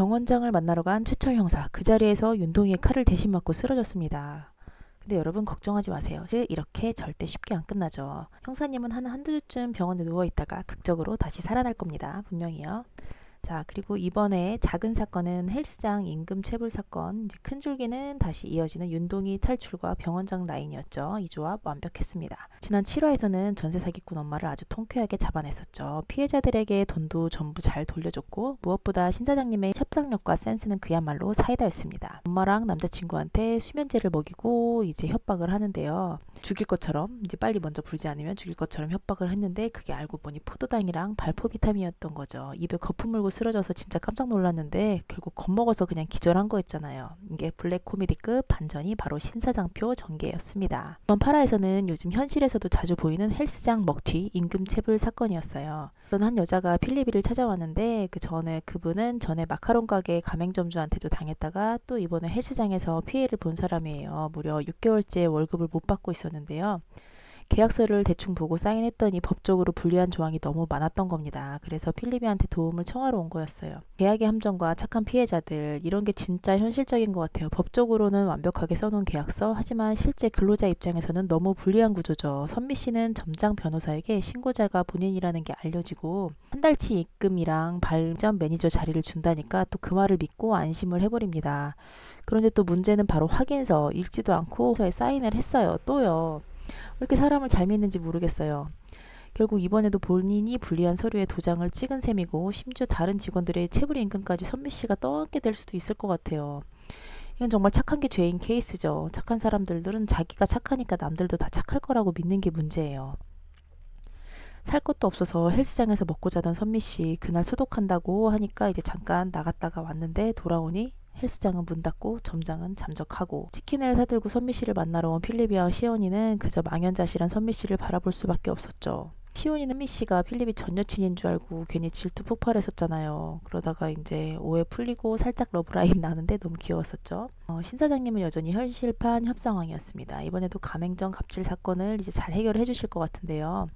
병원장을 만나러 간 최철 형사 그 자리에서 윤동이의 칼을 대신 맞고 쓰러졌습니다. 근데 여러분 걱정하지 마세요. 이렇게 절대 쉽게 안 끝나죠. 형사님은 한 한두 주쯤 병원에 누워 있다가 극적으로 다시 살아날 겁니다. 분명히요. 자, 그리고 이번에 작은 사건은 헬스장 임금 체불 사건, 큰 줄기는 다시 이어지는 윤동이 탈출과 병원장 라인이었죠. 이 조합 완벽했습니다. 지난 7화에서는 전세 사기꾼 엄마를 아주 통쾌하게 잡아냈었죠. 피해자들에게 돈도 전부 잘 돌려줬고 무엇보다 신 사장님의 협상력과 센스는 그야말로 사이다였습니다. 엄마랑 남자친구한테 수면제를 먹이고 이제 협박을 하는데요. 죽일 것처럼 이제 빨리 먼저 불지 않으면 죽일 것처럼 협박을 했는데 그게 알고 보니 포도당이랑 발포 비타민이었던 거죠. 입에 거품 물고 쓰러져서 진짜 깜짝 놀랐는데 결국 겁먹어서 그냥 기절한 거였잖아요. 이게 블랙 코미디급 반전이 바로 신사장표 전개였습니다. 이번 8화에서는 요즘 현실에서도 자주 보이는 헬스장 먹튀 임금 체불 사건이었어요. 어떤 한 여자가 필리비를 찾아왔는데 그 전에 그분은 전에 마카롱 가게 가맹점주한테도 당했다가 또 이번에 헬스장에서 피해를 본 사람이에요. 무려 6개월째 월급을 못 받고 있었는데요. 계약서를 대충 보고 사인했더니 법적으로 불리한 조항이 너무 많았던 겁니다. 그래서 필리비한테 도움을 청하러 온 거였어요. 계약의 함정과 착한 피해자들 이런 게 진짜 현실적인 것 같아요. 법적으로는 완벽하게 써놓은 계약서 하지만 실제 근로자 입장에서는 너무 불리한 구조죠. 선미 씨는 점장 변호사에게 신고자가 본인이라는 게 알려지고 한 달치 입금이랑 발전 매니저 자리를 준다니까 또 그 말을 믿고 안심을 해버립니다. 그런데 또 문제는 바로 확인서 읽지도 않고 사인을 했어요. 또요. 왜 이렇게 사람을 잘 믿는지 모르겠어요. 결국 이번에도 본인이 불리한 서류에 도장을 찍은 셈이고 심지어 다른 직원들의 체불 임금까지 선미 씨가 떠안게 될 수도 있을 것 같아요. 이건 정말 착한 게 죄인 케이스죠. 착한 사람들은 자기가 착하니까 남들도 다 착할 거라고 믿는 게 문제예요. 살 것도 없어서 헬스장에서 먹고 자던 선미 씨 그날 소독한다고 하니까 이제 잠깐 나갔다가 왔는데 돌아오니 헬스장은 문 닫고 점장은 잠적하고 치킨을 사들고 선미 씨를 만나러 온 필리비와 시온이는 그저 망연자실한 선미 씨를 바라볼 수밖에 없었죠. 시온이는 미 씨가 필립이 전 여친인 줄 알고 괜히 질투 폭발했었잖아요. 그러다가 이제 오해 풀리고 살짝 러브라인 나는데 너무 귀여웠었죠. 어, 신 사장님은 여전히 현실판 협상왕이었습니다. 이번에도 가맹점 갑질 사건을 이제 잘 해결해 주실 것 같은데요.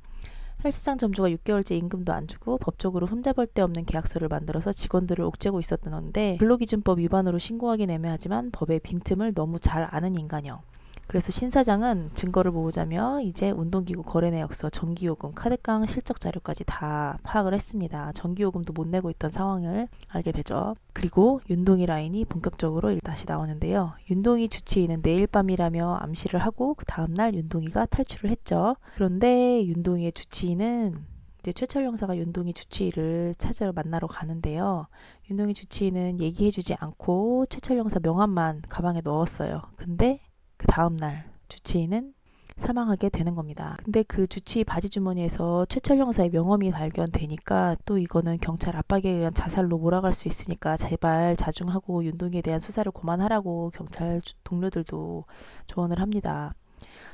헬스장 점주가 6개월째 임금도 안 주고 법적으로 흠잡을 데 없는 계약서를 만들어서 직원들을 옥죄고 있었던데 근로기준법 위반으로 신고하긴 애매하지만 법의 빈틈을 너무 잘 아는 인간이요. 그래서 신 사장은 증거를 모으자며 이제 운동기구 거래 내역서, 전기요금, 카드깡 실적 자료까지 다 파악을 했습니다. 전기요금도 못 내고 있던 상황을 알게 되죠. 그리고 윤동이 라인이 본격적으로 다시 나오는데요. 윤동이 주치의는 내일 밤이라며 암시를 하고 그 다음날 윤동이가 탈출을 했죠. 그런데 윤동이의 주치의는 이제 최철 형사가 윤동이 주치의를 찾으러 만나러 가는데요. 윤동이 주치의는 얘기해주지 않고 최철 형사 명함만 가방에 넣었어요. 근데 그 다음날 주치의는 사망하게 되는 겁니다. 근데 그 주치의 바지 주머니에서 최철 형사의 명함이 발견되니까 또 이거는 경찰 압박에 의한 자살로 몰아갈 수 있으니까 제발 자중하고 윤동이에 대한 수사를 그만하라고 경찰 동료들도 조언을 합니다.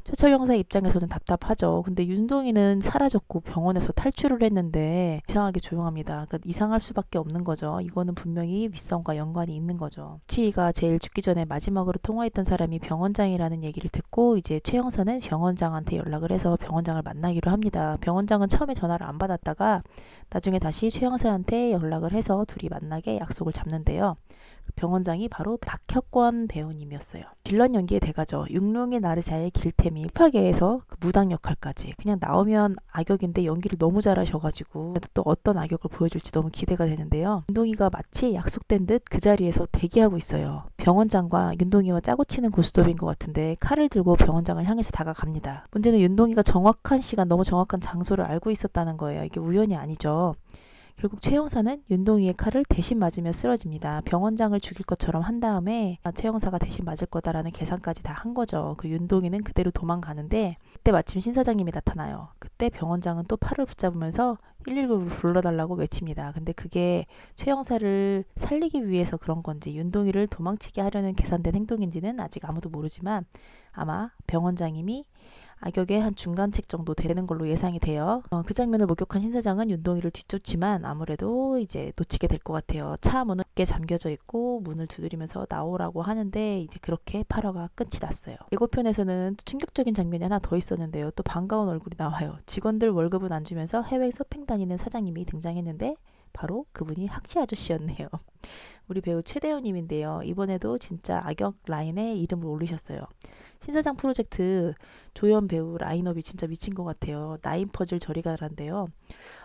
최철 형사 입장에서는 답답하죠. 근데 윤동이는 사라졌고 병원에서 탈출을 했는데 이상하게 조용합니다. 그러니까 이상할 수밖에 없는 거죠. 이거는 분명히 윗선과 연관이 있는 거죠. 치이가 제일 죽기 전에 마지막으로 통화했던 사람이 병원장이라는 얘기를 듣고 이제 최 형사는 병원장한테 연락을 해서 병원장을 만나기로 합니다. 병원장은 처음에 전화를 안 받았다가 나중에 다시 최 형사한테 연락을 해서 둘이 만나게 약속을 잡는데요. 병원장이 바로 박혁권 배우님이었어요. 빌런 연기의 대가죠. 육룡의 나르샤의 길템이 파게에서 그 무당 역할까지 그냥 나오면 악역인데 연기를 너무 잘하셔가지고 또 어떤 악역을 보여줄지 너무 기대가 되는데요. 윤동이가 마치 약속된 듯 그 자리에서 대기하고 있어요. 병원장과 윤동이와 짜고 치는 고스톱인 것 같은데 칼을 들고 병원장을 향해서 다가갑니다. 문제는 윤동이가 정확한 시간, 너무 정확한 장소를 알고 있었다는 거예요. 이게 우연이 아니죠. 결국 최 형사는 윤동이의 칼을 대신 맞으며 쓰러집니다. 병원장을 죽일 것처럼 한 다음에 최 형사가 대신 맞을 거다라는 계산까지 다 한 거죠. 그 윤동이는 그대로 도망가는데 그때 마침 신 사장님이 나타나요. 그때 병원장은 또 팔을 붙잡으면서 119를 불러달라고 외칩니다. 근데 그게 최 형사를 살리기 위해서 그런 건지 윤동이를 도망치게 하려는 계산된 행동인지는 아직 아무도 모르지만 아마 병원장님이 악역의 한 중간책 정도 되는 걸로 예상이 돼요. 어, 그 장면을 목격한 신 사장은 윤동이를 뒤쫓지만 아무래도 이제 놓치게 될 것 같아요. 차 문은 꽤 잠겨져 있고 문을 두드리면서 나오라고 하는데 이제 그렇게 8화가 끝이 났어요. 예고편에서는 충격적인 장면이 하나 더 있었는데요. 또 반가운 얼굴이 나와요. 직원들 월급은 안 주면서 해외 서핑 다니는 사장님이 등장했는데 바로 그분이 학시 아저씨였네요. 우리 배우 최대호님인데요. 이번에도 진짜 악역 라인에 이름을 올리셨어요. 신사장 프로젝트 조연 배우 라인업이 진짜 미친 것 같아요. 나인 퍼즐 저리 가란데요.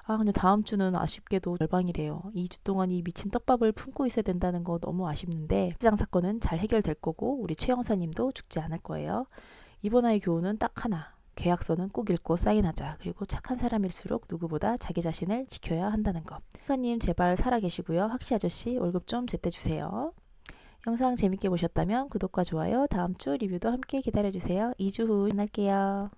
아 근데 다음 주는 아쉽게도 절방이래요. 2주 동안 이 미친 떡밥을 품고 있어야 된다는 거 너무 아쉽는데 시장 사건은 잘 해결될 거고 우리 최 형사님도 죽지 않을 거예요. 이번 화의 교훈은 딱 하나. 계약서는 꼭 읽고 사인하자. 그리고 착한 사람일수록 누구보다 자기 자신을 지켜야 한다는 것. 형사님 제발 살아계시고요. 학시 아저씨 월급 좀 제때 주세요. 영상 재밌게 보셨다면 구독과 좋아요, 다음 주 리뷰도 함께 기다려주세요. 2주 후 만날게요.